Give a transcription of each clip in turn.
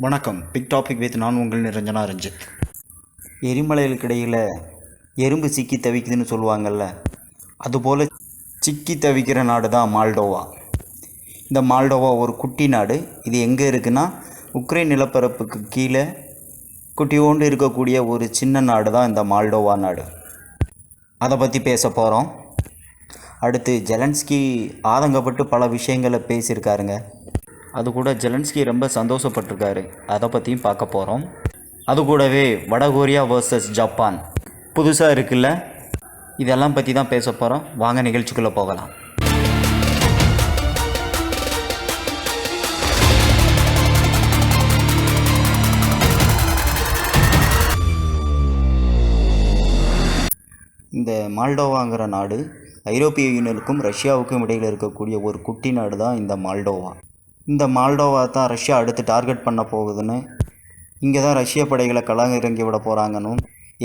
வணக்கம். Big topic with நான் உங்கள் நிரஞ்சனா ரஞ்சித். எரிமலைகளுக்கிடையில் எறும்பு சிக்கி தவிக்குதுன்னு சொல்லுவாங்கள்ல அதுபோல் சிக்கி தவிக்கிற நாடு தான் மால்டோவா. இந்த மால்டோவா ஒரு குட்டி நாடு. இது எங்கே இருக்குன்னா உக்ரைன் நிலப்பரப்புக்கு கீழே குட்டியோண்டு இருக்கக்கூடிய ஒரு சின்ன நாடு தான் இந்த மால்டோவா நாடு. அதை பற்றி பேச போகிறோம் அடுத்து ஜெலன்ஸ்கி ஆதங்கப்பட்டு பல விஷயங்களை பேசியிருக்காருங்க. அது கூட ஜெலன்ஸ்கி ரொம்ப சந்தோஷப்பட்டிருக்காரு. அதை பற்றியும் பார்க்க போகிறோம் அது கூடவே வடகொரியா வர்சஸ் ஜப்பான். புதுசாக இருக்குல்ல? இதெல்லாம் பற்றி தான் பேச போகிறோம் வாங்க நிகழ்ச்சிக்குள்ளே போகலாம். இந்த மால்டோவாங்கிற நாடு ஐரோப்பிய யூனியனுக்கும் ரஷ்யாவுக்கும் இடையில் இருக்கக்கூடிய ஒரு குட்டி நாடு தான் இந்த மால்டோவா. இந்த மால்டோவா தான் ரஷ்யா அடுத்து டார்கெட் பண்ண போகுதுன்னு. இங்கே தான் ரஷ்ய படைகளை களமிறங்கி விட போகிறாங்கன்னு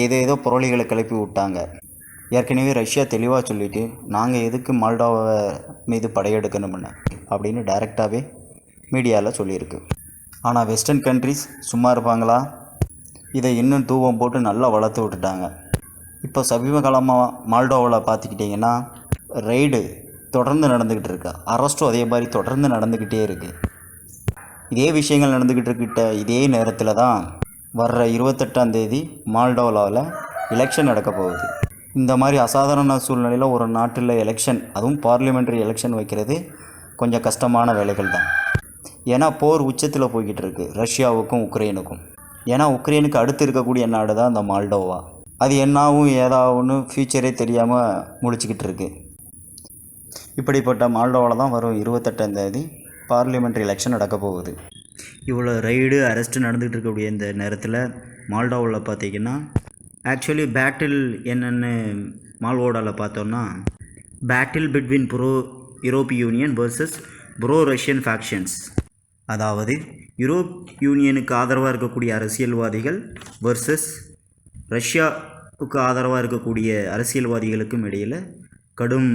ஏதோ ஏதோ புரளிகளை கிளப்பி விட்டாங்க. ஏற்கனவே ரஷ்யா தெளிவாக சொல்லிட்டு நாங்கள் எதுக்கு மால்டோவை மீது படையெடுக்கணும்னு? அப்படின்னு டைரெக்டாகவே மீடியாவில் சொல்லியிருக்கு. ஆனால் வெஸ்டர்ன் கண்ட்ரிஸ் சும்மா இருப்பாங்களா? இதை இன்னும் தூவம் போட்டு நல்லா வளர்த்து விட்டுட்டாங்க. இப்போ சமீப காலமாக மால்டோவில் பார்த்துக்கிட்டிங்கன்னா ரெய்டு தொடர்ந்து நடந்துக்கிட்டு இருக்கு? அரெஸ்ட்டும் அதே மாதிரி தொடர்ந்து நடந்துக்கிட்டே இருக்குது இதே விஷயங்கள் நடந்துக்கிட்டு இருக்கிட்ட இதே நேரத்தில் தான் வர்ற இருபத்தெட்டாம் தேதி மால்டோவாவில் எலெக்ஷன் நடக்க போகுது. இந்த மாதிரி அசாதாரண சூழ்நிலையில் ஒரு நாட்டில் எலெக்ஷன் அதுவும் பார்லிமெண்ட்ரி எலெக்ஷன் வைக்கிறது கொஞ்சம் கஷ்டமான வேலைகள் தான். ஏன்னா போர் உச்சத்தில் போய்கிட்டு இருக்கு ரஷ்யாவுக்கும் உக்ரைனுக்கும். ஏன்னா உக்ரைனுக்கு அடுத்து இருக்கக்கூடிய நாடு தான் இந்த மால்டோவா. அது என்னாவும் ஏதாவுன்னு ஃப்யூச்சரே தெரியாமல் முடிச்சுக்கிட்டு இருக்குது இப்படிப்பட்ட மால்டோவில் தான் வரும் இருபத்தெட்டாம் தேதி. பார்லிமெண்ட்ரி எலெக்ஷன் நடக்க போகுது. இவ்வளோ ரைடு அரெஸ்ட்டு நடந்துகிட்டு இருக்கக்கூடிய இந்த நேரத்தில் மால்டோவில் பார்த்தீங்கன்னா ஆக்சுவலி பேட்டில் என்னென்னு மால்வோடாவில் பார்த்தோன்னா battle between pro Europe union versus pro Russian factions அதாவது யூரோப் யூனியனுக்கு ஆதரவாக இருக்கக்கூடிய அரசியல்வாதிகள் வர்சஸ் ரஷ்யாவுக்கு ஆதரவாக இருக்கக்கூடிய அரசியல்வாதிகளுக்கும் இடையில் கடும்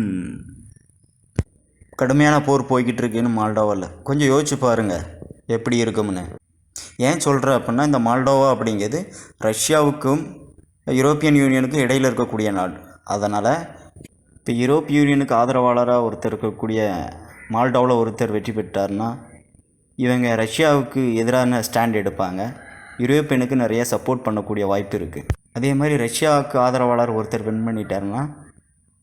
கடுமையான போர் போய்கிட்டு இருக்குன்னு மால்டோவாவில் கொஞ்சம் யோசிச்சு பாருங்கள் எப்படி இருக்கும்னு. ஏன் சொல்கிறேன் அப்படின்னா இந்த மால்டோவா அப்படிங்கிறது ரஷ்யாவுக்கும் யூரோப்பியன் யூனியனுக்கும் இடையில் இருக்கக்கூடிய நாடு. அதனால் இப்போ யூரோப்பிய யூனியனுக்கு ஆதரவாளராக ஒருத்தர் இருக்கக்கூடிய மால்டோவில் ஒருத்தர் வெற்றி பெற்றார்னா இவங்க ரஷ்யாவுக்கு எதிரான ஸ்டாண்ட் எடுப்பாங்க. யூரோப்பியனுக்கு நிறைய சப்போர்ட் பண்ணக்கூடிய வாய்ப்பு இருக்குது அதே மாதிரி ரஷ்யாவுக்கு ஆதரவாளர் ஒருத்தர் வின் பண்ணிட்டாருன்னா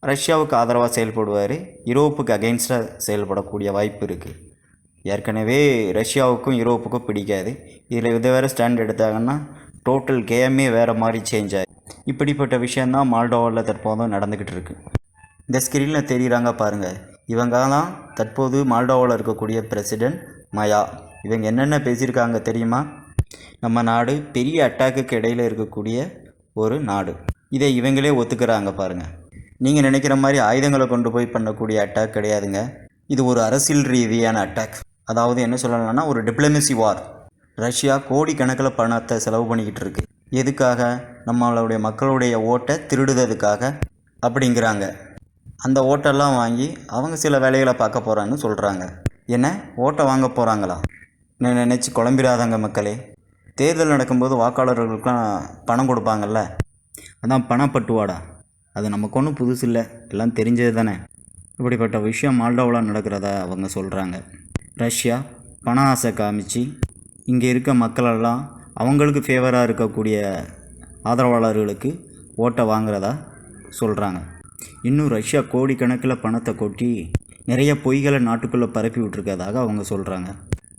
ரஷ்யாவுக்கு ஆதரவாக செயல்படுவார். யூரோப்புக்கு அகெயின்ஸ்டாக செயல்படக்கூடிய வாய்ப்பு இருக்குது ஏற்கனவே ரஷ்யாவுக்கும் யூரோப்புக்கும் பிடிக்காது. இதில் இதை வேறு ஸ்டாண்ட் எடுத்தாங்கன்னா டோட்டல் கேமே வேறு மாதிரி சேஞ்ச் ஆகி இப்படிப்பட்ட விஷயந்தான் மால்டோவாவில் தற்போதும் நடந்துக்கிட்டு இருக்கு. இந்த ஸ்க்ரீனில் தெரியுறாங்க பாருங்கள் இவங்க தான் தற்போது மால்டோவாவில் இருக்கக்கூடிய பிரசிடென்ட் மயா. இவங்க என்னென்ன பேசியிருக்காங்க தெரியுமா? நம்ம நாடு பெரிய அட்டாக்குக்கு இடையில் இருக்கக்கூடிய ஒரு நாடு. இதை இவங்களே ஒத்துக்கிறாங்க பாருங்கள் நீங்கள் நினைக்கிற மாதிரி ஆயுதங்களை கொண்டு போய் பண்ணக்கூடிய அட்டாக் கிடையாதுங்க. இது ஒரு அரசியல் ரீதியான அட்டாக் அதாவது என்ன சொல்லலாம்னா ஒரு டிப்ளமசி வார் ரஷ்யா கோடிக்கணக்கில் பணத்தை செலவு பண்ணிக்கிட்டு இருக்கு. எதுக்காக? நம்மளுடைய மக்களுடைய ஓட்டை திருடுறதுக்காக அப்படிங்கிறாங்க. அந்த ஓட்டெல்லாம் வாங்கி அவங்க சில வேலைகளை பார்க்க போகிறான்னு சொல்கிறாங்க என்ன? ஓட்டை வாங்க போகிறாங்களா நான் நினச்சி குழம்பிடாதாங்க மக்களே. தேர்தல் நடக்கும்போது வாக்காளர்களுக்கெலாம் பணம் கொடுப்பாங்கல்ல. அதான் பணப்பட்டுவாடா. அது நமக்கு ஒன்றும் புதுசு இல்லை. எல்லாம் தெரிஞ்சது தானே? இப்படிப்பட்ட விஷயம் மால்டோவில் நடக்கிறதா அவங்க சொல்கிறாங்க ரஷ்யா பண ஆசை காமிச்சு இங்கே இருக்க மக்களெல்லாம் அவங்களுக்கு ஃபேவராக இருக்கக்கூடிய ஆதரவாளர்களுக்கு ஓட்டை வாங்குறதா சொல்கிறாங்க இன்னும் ரஷ்யா கோடிக்கணக்கில் பணத்தை கொட்டி நிறைய பொய்களை நாட்டுக்குள்ளே பரப்பி விட்டுருக்கதாக அவங்க சொல்கிறாங்க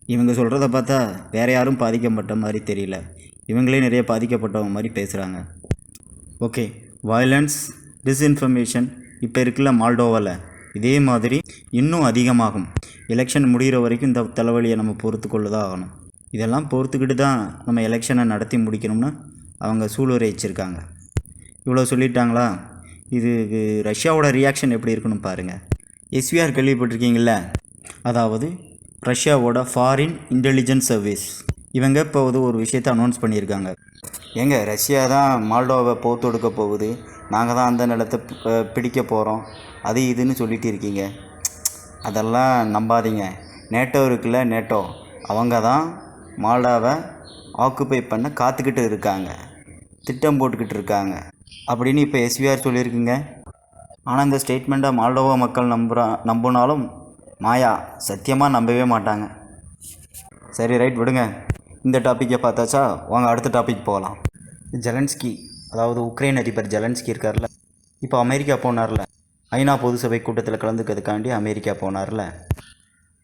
இவங்க சொல்கிறத பார்த்தா வேறு யாரும் பாதிக்கப்பட்ட மாதிரி தெரியல. இவங்களே நிறைய பாதிக்கப்பட்டவங்க மாதிரி பேசுகிறாங்க ஓகே வயலன்ஸ் டிஸ்இன்ஃபர்மேஷன் இப்போ இருக்குல்ல மால்டோவாவில் இதே மாதிரி இன்னும் அதிகமாகும். எலெக்ஷன் முடிகிற வரைக்கும் இந்த தலைவலியை நம்ம பொறுத்துக்கொள்ள தான் ஆகணும். இதெல்லாம் பொறுத்துக்கிட்டு தான் நம்ம எலெக்ஷனை நடத்தி முடிக்கணும்னு அவங்க சூளுரைச்சிருக்காங்க. இவ்வளோ சொல்லிட்டாங்களா? இது இது ரஷ்யாவோட ரியாக்ஷன் எப்படி இருக்குன்னு பாருங்கள் எஸ்விஆர் கேள்விப்பட்டிருக்கீங்கள அதாவது ரஷ்யாவோட ஃபாரின் இன்டெலிஜென்ஸ் சர்வீஸ் இவங்க இப்போ வந்து ஒரு விஷயத்தை அனௌன்ஸ் பண்ணியிருக்காங்க. ஏங்க ரஷ்யா தான் மால்டோவை போர் தொடுக்க போகுது. நாங்கள் தான் அந்த நிலத்தை பிடிக்க போகிறோம் அது இதுன்னு சொல்லிட்டு இருக்கீங்க. அதெல்லாம் நம்பாதீங்க. நேட்டோ இருக்குல்ல நேட்டோ. அவங்க தான் மால்டாவை ஆக்குப்பை பண்ண காத்துக்கிட்டு இருக்காங்க. திட்டம் போட்டுக்கிட்டு இருக்காங்க. அப்படின்னு இப்போ எஸ்விஆர் சொல்லியிருக்குங்க. ஆனால் இந்த ஸ்டேட்மெண்ட்டை மால்டோவா மக்கள் நம்புகிறா நம்பினாலும் மாயா சத்தியமாக நம்பவே மாட்டாங்க. சரி ரைட் விடுங்க. இந்த டாப்பிக்கை பார்த்தாச்சா? வாங்க அடுத்த டாபிக் போகலாம். ஜெலன்ஸ்கி அதாவது உக்ரைன் அதிபர் ஜெலன்ஸ்கி இருக்கார்ல இப்போ அமெரிக்கா போனார்ல ஐநா பொது சபை கூட்டத்தில் கலந்துக்கிறதுக்காண்டி அமெரிக்கா போனார்ல.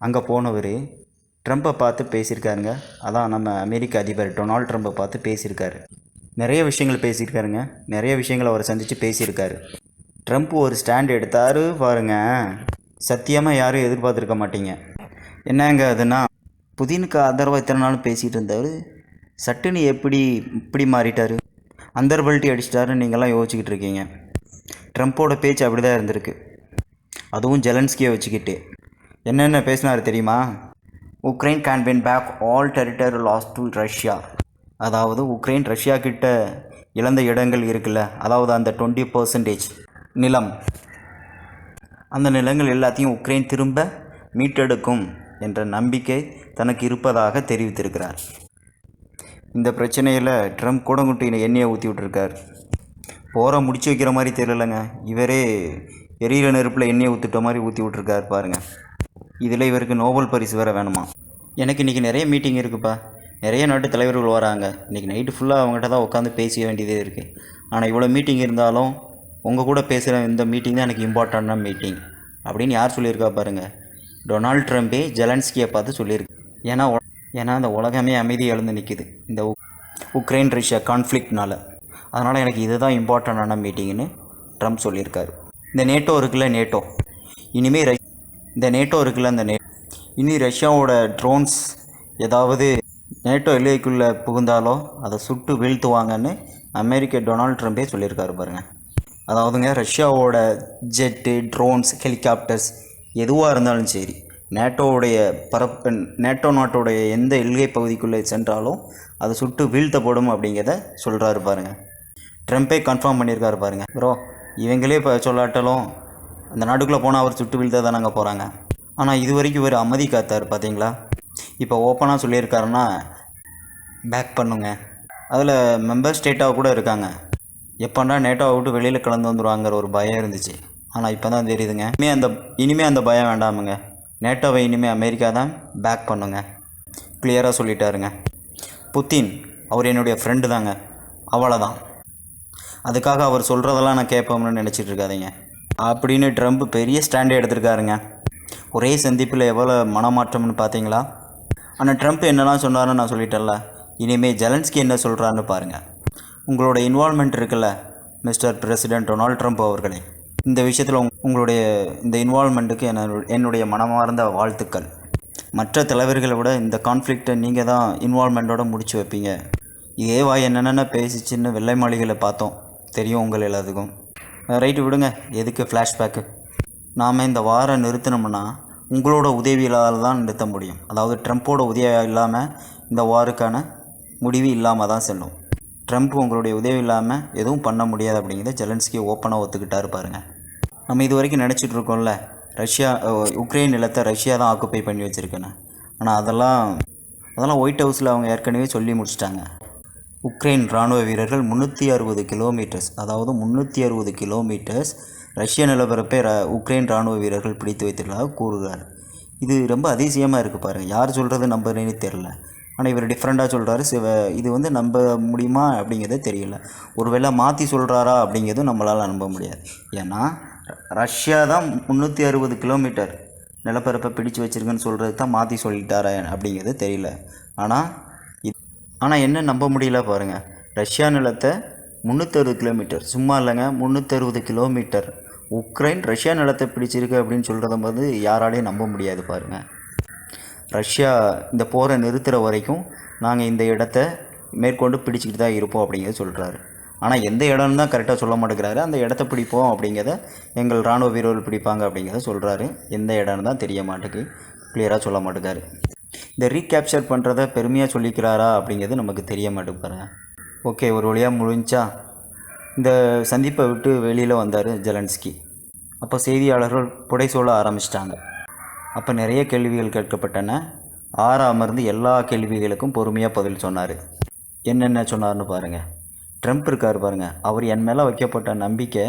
அங்கே போனவர் ட்ரம்ப்பை பார்த்து பேசியிருக்காருங்க. அதான் நம்ம அமெரிக்க அதிபர் டொனால்ட் ட்ரம்ப்பை பார்த்து பேசியிருக்காரு. நிறைய விஷயங்கள் பேசியிருக்காருங்க. நிறைய விஷயங்களை அவரை சந்தித்து பேசியிருக்காரு. ட்ரம்ப் ஒரு ஸ்டாண்ட் எடுத்தாரு பாருங்க. சத்தியமாக யாரும் எதிர்பார்த்துருக்க மாட்டீங்க. என்னங்க அதுனா புதினுக்கு ஆதரவாக இத்தனை நாள் பேசிகிட்டு இருந்தார். சட்டுன்னு எப்படி இப்படி மாறிட்டார்? அந்தர்பல்ட்டி அடிச்சிட்டாருன்னு நீங்கள்லாம் யோசிச்சுக்கிட்டு இருக்கீங்க ட்ரம்ப்போட பேச்சு அப்படி தான் இருந்திருக்கு. அதுவும் ஜெலன்ஸ்கியை வச்சுக்கிட்டு. என்னென்ன பேசினார் தெரியுமா? Ukraine can win back all territory lost to Russia. அதாவது உக்ரைன் ரஷ்யா கிட்ட இழந்த இடங்கள் இருக்குல்ல அதாவது அந்த டுவெண்ட்டி பர்சன்டேஜ் நிலம். அந்த நிலங்கள் எல்லாத்தையும் உக்ரைன் திரும்ப மீட்டெடுக்கும் என்ற நம்பிக்கை தனக்கு இருப்பதாக தெரிவித்திருக்கிறார். இந்த பிரச்சனையில் ட்ரம்ப் கூடங்குட்டின எண்ணெயை ஊற்றி விட்டுருக்கார். போரை முடிச்சு வைக்கிற மாதிரி தெரியலங்க. இவரே எரியிற நெருப்பில் எண்ணெயை ஊற்றிட்ட மாதிரி ஊற்றி விட்ருக்கார் பாருங்கள் இதில் இவருக்கு நோபல் பரிசு வேறு வேணுமா? எனக்கு இன்றைக்கி நிறைய மீட்டிங் இருக்குப்பா. நிறைய நாட்டு தலைவர்கள் வராங்க. இன்றைக்கி நைட்டு ஃபுல்லாக அவங்ககிட்ட தான் உட்காந்து பேச வேண்டியதே இருக்குது ஆனால் இவ்வளோ மீட்டிங் இருந்தாலும் உங்கள் கூட பேசுகிற இந்த மீட்டிங் தான் எனக்கு இம்பார்ட்டண்டான மீட்டிங். அப்படின்னு யார் சொல்லியிருக்கா பாருங்கள் டொனால்ட் ட்ரம்ப்பே ஜெலன்ஸ்கியை பார்த்து சொல்லியிருக்கு. ஏன்னா ஏன்னா அந்த உலகமே அமைதி எழுந்து நிற்கிது இந்த உக்ரைன் ரஷ்யா கான்ஃப்ளிக்ட்னால அதனால் எனக்கு இதுதான் இம்பார்ட்டண்டான மீட்டிங்னு ட்ரம்ப் சொல்லியிருக்காரு. இந்த நேட்டோ இருக்குல்ல நேட்டோ இனிமேல் ரஷ் இந்த நேட்டோ இருக்குல்ல அந்த நே இனி ரஷ்யாவோட ட்ரோன்ஸ் ஏதாவது நேட்டோ எல்லைக்குள்ளே புகுந்தாலோ அதை சுட்டு வீழ்த்துவாங்கன்னு அமெரிக்க டொனால்ட் ட்ரம்ப்பே சொல்லியிருக்காரு பாருங்கள் அதாவதுங்க ரஷ்யாவோட ஜெட்டு ட்ரோன்ஸ் ஹெலிகாப்டர்ஸ் எதுவாக இருந்தாலும் சரி நேட்டோவுடைய பரப்பு நேட்டோ நாட்டோடைய எந்த எல்கை பகுதிக்குள்ளே சென்றாலும் அதை சுட்டு வீழ்த்தப்படும் அப்படிங்கிறத சொல்கிறாரு பாருங்க. ட்ரம்ப்பே கன்ஃபார்ம் பண்ணியிருக்காரு பாருங்கள் ப்ரோ இவங்களே இப்போ சொல்லாட்டலும் அந்த நாட்டுக்குள்ளே போனால் அவர் சுட்டு வீழ்த்த தானங்க போகிறாங்க ஆனால் இது வரைக்கும் இவர் அமைதி காத்தார் பார்த்தீங்களா இப்போ ஓப்பனாக சொல்லியிருக்காருன்னா பேக் பண்ணுங்க. அதில் மெம்பர் ஸ்டேட்டாக கூட இருக்காங்க. எப்போண்டா நேட்டோவை விட்டு வெளியில் கலந்து வந்துடுவாங்கிற ஒரு பயம் இருந்துச்சு. ஆனால் இப்போ தான் தெரியுதுங்க. இனிமே அந்த இனிமேல் அந்த பயம் வேண்டாமுங்க. நேட்டோவை இனிமேல் அமெரிக்கா தான் பேக் பண்ணுங்க. கிளியராக சொல்லிட்டாருங்க. புத்தின் அவர் என்னுடைய ஃப்ரெண்டு தாங்க. அவ்வளோதான் அதுக்காக அவர் சொல்கிறதெல்லாம் நான் கேட்போம்னு நினச்சிட்டு இருக்காதீங்க. அப்படின்னு ட்ரம்ப் பெரிய ஸ்டாண்டே எடுத்திருக்காருங்க. ஒரே சந்திப்பில் எவ்வளோ மனமாற்றம்னு பார்த்தீங்களா ஆனால் ட்ரம்ப் என்னெல்லாம் சொன்னார்னு நான் சொல்லிட்டேன்ல. இனிமேல் ஜெலன்ஸ்கி என்ன சொல்கிறான்னு பாருங்கள் உங்களோட இன்வால்மெண்ட் இருக்குல்ல மிஸ்டர் பிரசிடென்ட் டொனால்ட் ட்ரம்ப் அவர்களே. இந்த விஷயத்தில் உங் உங்களுடைய இந்த இன்வால்மெண்ட்டுக்கு என்ன என்னுடைய மனமார்ந்த வாழ்த்துக்கள். மற்ற தலைவர்களை விட இந்த கான்ஃப்ளிக்டை நீங்கள் தான் இன்வால்மெண்ட்டோடு முடிச்சு வைப்பீங்க. இதே வாய் என்னென்ன பேசிச்சின்னு வெள்ளை மாளிகையில் பார்த்தோம். தெரியும் உங்கள் எல்லாத்துக்கும். ரைட்டு விடுங்க. எதுக்கு ஃப்ளாஷ்பேக்கு நாம் இந்த வாரம் நிறுத்தினோம்னா உங்களோட உதவியால் தான் நிறுத்த முடியும். அதாவது ட்ரம்ப்போட உதவி இல்லாமல் இந்த வாருக்கான முடிவு இல்லாமல் தான் செல்லும். ட்ரம்ப் உங்களுடைய உதவி இல்லாமல் எதுவும் பண்ண முடியாது அப்படிங்கிறத ஜெலன்ஸ்கி ஓப்பனாக ஒத்துக்கிட்டாரு பாருங்கள் நம்ம இது வரைக்கும் நினச்சிட்டு இருக்கோம்ல ரஷ்யா உக்ரைன் நிலத்தை ரஷ்யா தான் ஆக்குப்பை பண்ணி வச்சுருக்குன்னு. ஆனால் அதெல்லாம் அதெல்லாம் ஒயிட் ஹவுஸில் அவங்க ஏற்கனவே சொல்லி முடிச்சிட்டாங்க. உக்ரைன் இராணுவ வீரர்கள் முந்நூற்றி அறுபது கிலோமீட்டர்ஸ் அதாவது முந்நூற்றி அறுபது கிலோமீட்டர்ஸ் ரஷ்ய நிலப்பரப்பை ர உக்ரைன் இராணுவ வீரர்கள் பிடித்து வைத்துள்ளதாக கூறுகிறார். இது ரொம்ப அதிசயமாக இருக்குது பாருங்கள் யார் சொல்கிறது நம்புறேன்னு தெரில ஆனால் இவர் டிஃப்ரெண்ட்டாக சொல்கிறாரு சிவ இது வந்து நம்ப முடியுமா அப்படிங்கிறது தெரியல. ஒருவேளை மாற்றி சொல்கிறாரா அப்படிங்கிறதும் நம்மளால் நம்ப முடியாது. ஏன்னா ரஷ்யா தான் முந்நூற்றி அறுபது கிலோமீட்டர் நிலப்பரப்பை பிடிச்சு வச்சுருக்குன்னு சொல்கிறது தான் மாற்றி சொல்லிட்டாரா அப்படிங்கிறது தெரியல. ஆனால் இது ஆனால் என்ன நம்ப முடியல பாருங்கள் ரஷ்யா நிலத்தை முந்நூற்றறுபது கிலோமீட்டர். சும்மா இல்லைங்க முந்நூற்றறுபது கிலோமீட்டர். உக்ரைன் ரஷ்யா நிலத்தை பிடிச்சிருக்கு அப்படின்னு சொல்கிறத போது யாராலையும் நம்ப முடியாது பாருங்கள் ரஷ்யா இந்த போரை நிறுத்துகிற வரைக்கும் நாங்கள் இந்த இடத்த மேற்கொண்டு பிடிச்சிக்கிட்டு தான் இருப்போம் அப்படிங்கிறத சொல்கிறாரு ஆனால் எந்த இடம்னு தான் கரெக்டாக சொல்ல மாட்டேங்கிறாரு. அந்த இடத்த பிடிப்போம் அப்படிங்கிறத எங்கள் இராணுவ வீரர்கள் பிடிப்பாங்க அப்படிங்கிறத சொல்கிறாரு எந்த இடம்னு தான் தெரிய மாட்டேக்கு கிளியராக சொல்ல மாட்டேங்காரு இந்த ரீகேப்சர் பண்ணுறத பெருமையாக சொல்லிக்கிறாரா அப்படிங்கிறது நமக்கு தெரிய மாட்டேங்கிறாங்க ஓகே ஒரு வழியாக முடிஞ்சா இந்த சந்திப்பை விட்டு வெளியில் வந்தார் ஜெலன்ஸ்கி. அப்போ செய்தியாளர்கள் புடை சொல்ல ஆரம்பிச்சிட்டாங்க. அப்போ நிறைய கேள்விகள் கேட்கப்பட்டன. ஆற அமர்ந்து எல்லா கேள்விகளுக்கும் பொறுமையாக பதில் சொன்னார். என்னென்ன சொன்னார்னு பாருங்கள் ட்ரம்ப் இருக்கார் பாருங்கள் அவர் என் மேலே வைக்கப்பட்ட நம்பிக்கை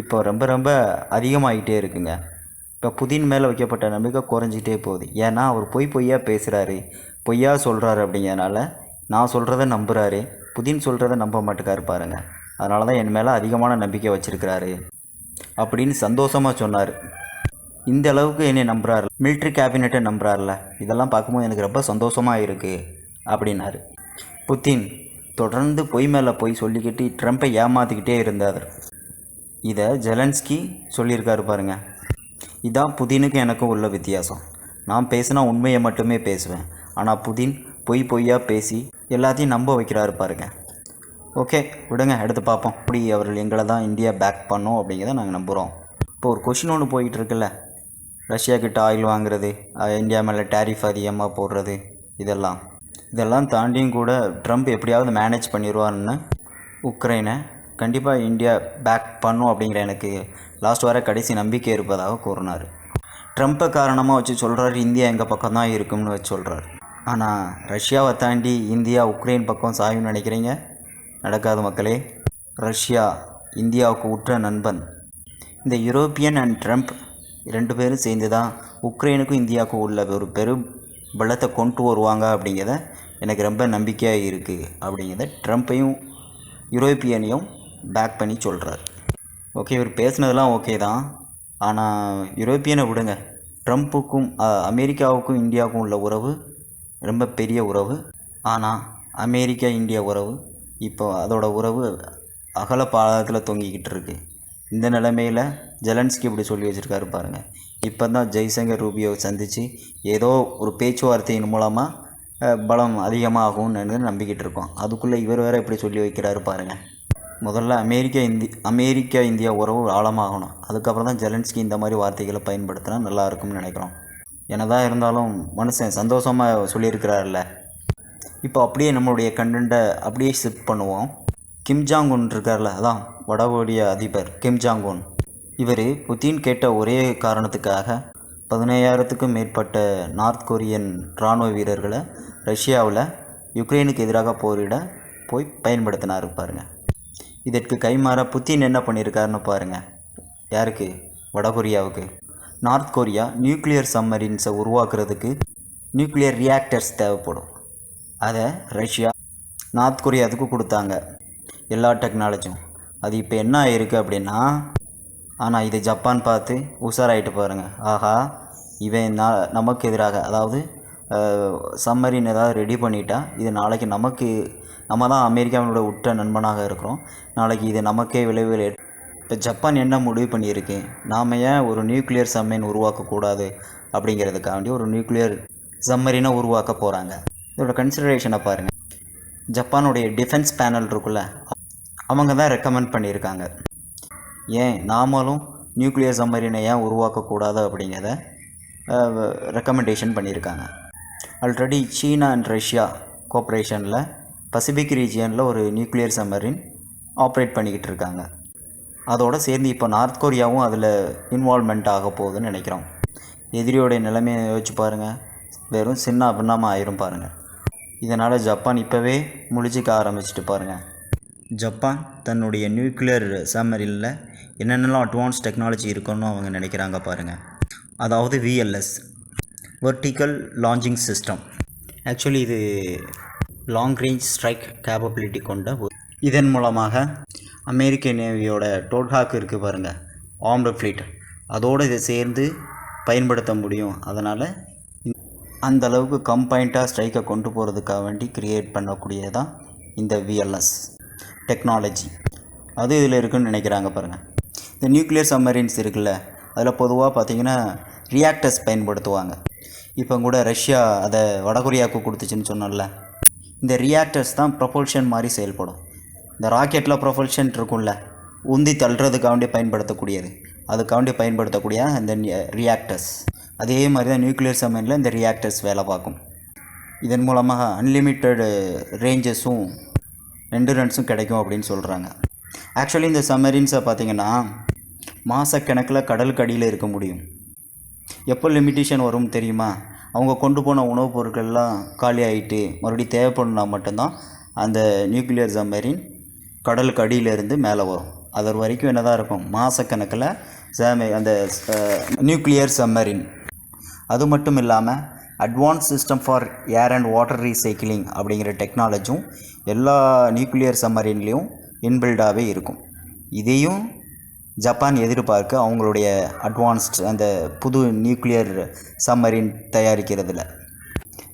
இப்போ ரொம்ப ரொம்ப அதிகமாகிட்டே இருக்குங்க. இப்போ புதின் மேலே வைக்கப்பட்ட நம்பிக்கை குறைஞ்சிட்டே போகுது. ஏன்னா அவர் பொய் பொய்யா பேசுகிறாரு பொய்யா சொல்கிறாரு அப்படிங்கிறனால நான் சொல்கிறத நம்புகிறாரு புதின் சொல்கிறத நம்ப மாட்டேக்காரு பாருங்கள் அதனால தான் என் மேலே அதிகமான நம்பிக்கை வச்சுருக்கிறாரு அப்படின்னு சந்தோஷமாக சொன்னார். இந்த அளவுக்கு என்னை நம்புறாரு. மிலிட்ரி கேபினெட்டை நம்புறாருல. இதெல்லாம் பார்க்கும்போது எனக்கு ரொம்ப சந்தோஷமாக இருக்குது அப்படின்னாரு. புத்தின் தொடர்ந்து பொய் மேலே பொய் சொல்லிக்கிட்டு ட்ரம்ப்பை ஏமாற்றிக்கிட்டே இருந்தார். இதை ஜெலன்ஸ்கி சொல்லியிருக்காரு பாருங்க. இதான் புதினுக்கு எனக்கும் உள்ள வித்தியாசம். நான் பேசினா உண்மையை மட்டுமே பேசுவேன். ஆனால் புதின் பொய் பொய்யாக பேசி எல்லாத்தையும் நம்ப வைக்கிறாரு பாருங்க. ஓகே விடுங்க எடுத்து பார்ப்போம். இப்படி அவர்கள் எங்களை தான் இந்தியா பேக் பண்ணோம் அப்படிங்கிறத நாங்கள் நம்புகிறோம் இப்போ ஒரு கொஷின் ஒன்று போயிட்டு இருக்குல்ல. ரஷ்யா கிட்ட ஆயில் வாங்குறது இந்தியா மேலே டேரிஃப் அதிகமாக போடுறது இதெல்லாம். இதெல்லாம் தாண்டியும் கூட ட்ரம்ப் எப்படியாவது மேனேஜ் பண்ணிடுவார்னு உக்ரைனை கண்டிப்பாக இந்தியா பேக் பண்ணும் அப்படிங்கிற எனக்கு லாஸ்ட் வர கடைசி நம்பிக்கை இருப்பதாக கூறினார். ட்ரம்ப்பை காரணமாக வச்சு சொல்கிறாரு இந்தியா எங்கள் பக்கம் தான் இருக்கும்னு வச்சு சொல்கிறார் ஆனால் ரஷ்யாவை தாண்டி இந்தியா உக்ரைன் பக்கம் சாயும்னு நினைக்கிறீங்க? நடக்காது மக்களே. ரஷ்யா இந்தியாவுக்கு உற்ற நண்பன். இந்த யூரோப்பியன் அண்ட் ட்ரம்ப் ரெண்டு பேரும் சேர்ந்து தான் உக்ரைனுக்கும் இந்தியாவுக்கும் உள்ள ஒரு பெரும் பலத்தை கொண்டு வருவாங்க அப்படிங்கிறத எனக்கு ரொம்ப நம்பிக்கையாக இருக்குது அப்படிங்கிறத ட்ரம்ப்பையும் யூரோப்பியனையும் பேக் பண்ணி சொல்கிறார் ஓகே இவர் பேசுனதெல்லாம் ஓகே தான். ஆனால் யூரோப்பியனை விடுங்க. ட்ரம்ப்புக்கும் அமெரிக்காவுக்கும் இந்தியாவுக்கும் உள்ள உறவு ரொம்ப பெரிய உறவு. ஆனால் அமெரிக்கா இந்தியா உறவு இப்போ அதோட உறவு அகல பாலத்தில் தொங்கிக்கிட்டு இருக்குது இந்த நிலைமையில் ஜெலன்ஸ்கி இப்படி சொல்லி வச்சுருக்காரு பாருங்கள் இப்போ தான் ஜெய்சங்கர் ரூபியோவை சந்தித்து ஏதோ ஒரு பேச்சுவார்த்தையின் மூலமாக பலம் அதிகமாகும்னு நம்பிக்கிட்டு இருக்கோம். அதுக்குள்ளே இவர் வேற இப்படி சொல்லி வைக்கிறாரு பாருங்கள் முதல்ல அமெரிக்கா இந்தி அமெரிக்கா இந்தியா உறவு ஆழமாகணும். அதுக்கப்புறம் தான் ஜெலன்ஸ்கி இந்த மாதிரி வார்த்தைகளை பயன்படுத்தினா நல்லா இருக்கும்னு நினைக்கிறோம். என்னதான் இருந்தாலும் மனுஷன் சந்தோஷமாக சொல்லியிருக்கிறார்ல இப்போ அப்படியே நம்மளுடைய கண்டென்ட்டை அப்படியே ஷிஃப்ட் பண்ணுவோம். கிம் ஜாங் உன் இருக்கார்ல அதான். வடகொரிய அதிபர் கிம் ஜாங் உன் இவர் புத்தின் கேட்ட ஒரே காரணத்துக்காக பதினையாயிரத்துக்கும் மேற்பட்ட நார்த் கொரியன் இராணுவ வீரர்களை ரஷ்யாவில் யுக்ரைனுக்கு எதிராக போரிட போய் பயன்படுத்தினார் பாருங்கள் இதற்கு கைமாற புத்தின் என்ன பண்ணியிருக்காருன்னு பாருங்கள் யாருக்கு? வடகொரியாவுக்கு. நார்த் கொரியா நியூக்ளியர் சம்மரின்ஸை உருவாக்குறதுக்கு நியூக்ளியர் ரியாக்டர்ஸ் தேவைப்படும். அதை ரஷ்யா நார்த் கொரியாவுக்கு கொடுத்தாங்க. எல்லா டெக்னாலஜியும். அது இப்போ என்ன ஆயிருக்கு அப்படின்னா ஆனால் இது ஜப்பான் பார்த்து உஷாராயிட்டு பாருங்கள் ஆஹா இவன் நான் நமக்கு எதிராக அதாவது சம்மரின் ஏதாவது ரெடி பண்ணிட்டா இது நாளைக்கு நமக்கு நம்ம தான் அமெரிக்காவினோட உற்ற நண்பனாக இருக்கிறோம். நாளைக்கு இது நமக்கே விளைவில் இப்போ ஜப்பான் என்ன முடிவு பண்ணியிருக்கு? நாம் ஏன் ஒரு நியூக்ளியர் சம்மரின் உருவாக்கக்கூடாது? அப்படிங்கிறதுக்காண்டி ஒரு நியூக்ளியர் சம்மரினை உருவாக்க போகிறாங்க இதோட கன்சிடரேஷனை பாருங்கள் ஜப்பானுடைய டிஃபென்ஸ் பேனல் இருக்குல்ல அவங்க தான் ரெக்கமெண்ட் பண்ணியிருக்காங்க. ஏன்? நாமளும் நியூக்ளியர் சம்மரினை ஏன் உருவாக்கக்கூடாது அப்படிங்கிறத ரெக்கமெண்டேஷன் பண்ணியிருக்காங்க. ஆல்ரெடி சீனா அண்ட் ரஷ்யா கோஆப்ரேஷனில் பசிபிக் ரீஜியனில் ஒரு நியூக்ளியர் சம்மரின் ஆப்ரேட் பண்ணிக்கிட்டு இருக்காங்க. அதோடு சேர்ந்து இப்போ நார்த் கொரியாவும் அதில் இன்வால்மெண்ட் ஆக போகுதுன்னு நினைக்கிறோம். எதிரியோடைய நிலைமையை யோசிச்சு பாருங்கள் வெறும் சின்ன பின்னமாக ஆயிரும் பாருங்கள் இதனால் ஜப்பான் இப்போவே முழிச்சிக்க ஆரம்பிச்சிட்டு பாருங்கள் ஜப்பான் தன்னுடைய நியூக்ளியர் சம்மரினில் என்னென்னலாம் அட்வான்ஸ் டெக்னாலஜி இருக்குன்னு அவங்க நினைக்கிறாங்க பாருங்கள் அதாவது VLS vertical launching system actually இது லாங் ரேஞ்ச் ஸ்ட்ரைக் கேப்பபிலிட்டி கொண்ட இதன் மூலமாக அமெரிக்க நேவியோட டோட்ஹாக் இருக்குது பாருங்கள் ஆர்ம்டு ஃப்ளீட் அதோடு இதை சேர்ந்து பயன்படுத்த முடியும். அதனால் அந்த அளவுக்கு கம்பைண்டாக ஸ்ட்ரைக்கை கொண்டு போகிறதுக்காக வேண்டி க்ரியேட் பண்ணக்கூடியதான் இந்த விஎல்எஸ் டெக்னாலஜி அது இதில் இருக்குன்னு நினைக்கிறாங்க பாருங்கள் இந்த நியூக்ளியர் சம்மரின்ஸ் இருக்குல்ல அதில் பொதுவாக பார்த்தீங்கன்னா ரியாக்டர்ஸ் பயன்படுத்துவாங்க. இப்போ கூட ரஷ்யா அதை வடகொரியாவுக்கு கொடுத்துச்சுன்னு சொன்னோம்ல இந்த ரியாக்டர்ஸ் தான் ப்ரொபல்ஷன் மாதிரி செயல்படும். இந்த ராக்கெட்டில் ப்ரொபல்ஷன் இருக்கும்ல உந்தி தள்ளுறதுக்காண்டி பயன்படுத்தக்கூடியது. அதுக்காண்டி பயன்படுத்தக்கூடிய இந்த ரியாக்டர்ஸ் அதே மாதிரி தான் நியூக்ளியர் சமையலில் இந்த ரியாக்டர்ஸ் வேலை பார்க்கும். இதன் மூலமாக அன்லிமிட்டடு ரேஞ்சஸும் ரெண்டு ரன்ஸும் கிடைக்கும் அப்படின்னு சொல்கிறாங்க ஆக்சுவலி இந்த சம்மரின்ஸை பார்த்தீங்கன்னா மாதக்கணக்கில் கடலுக்கு அடியில் இருக்க முடியும். எப்போ லிமிட்டேஷன் வரும் தெரியுமா? அவங்க கொண்டு போன உணவுப் பொருட்கள்லாம் காலி ஆகிட்டு மறுபடியும் தேவைப்படுனா மட்டும்தான் அந்த நியூக்ளியர் சம்மரின் கடலுக்கு அடியிலேருந்து மேலே வரும். அது வரைக்கும் என்ன தான் இருக்கும்? மாதக்கணக்கில் சேமை அந்த நியூக்ளியர் சம்மரின் அது மட்டும் இல்லாமல் advance system for air and water recycling அப்படிங்கிற டெக்னாலஜியும் எல்லா நியூக்ளியர் சம்மரின்லேயும் இன்பில்டாகவே இருக்கும். இதையும் ஜப்பான் எதிர்பார்க்க அவங்களுடைய அட்வான்ஸ்ட் அந்த புது நியூக்ளியர் சம்மரின் தயாரிக்கிறதுல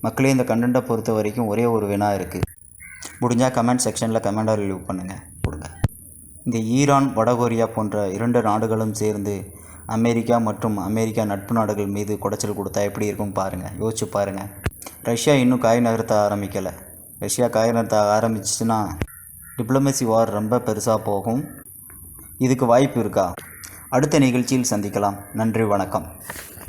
மக்களே இந்த கண்டென்ட்டை பொறுத்த வரைக்கும் ஒரே ஒரு வினா இருக்குது முடிஞ்சால் கமெண்ட் செக்ஷனில் கமெண்டாக ரிலீவ் பண்ணுங்கள் கொடுங்க. இந்த ஈரான் வடகொரியா போன்ற இரண்டு நாடுகளும் சேர்ந்து அமெரிக்கா மற்றும் அமெரிக்கா நட்பு நாடுகள் மீது குடைச்சல் கொடுத்தா எப்படி இருக்கும் பாருங்கள் யோசிச்சு பாருங்கள் ரஷ்யா இன்னும் காய் நகர்த்த ஆரம்பிக்கலை. ரஷ்யா காய் நகர்த்த ஆரம்பிச்சிச்சுன்னா டிப்ளமசி வார் ரொம்ப பெருசாக போகும். இதுக்கு வாய்ப்பு இருக்கா? அடுத்த நிகழ்ச்சியில் சந்திக்கலாம். நன்றி வணக்கம்.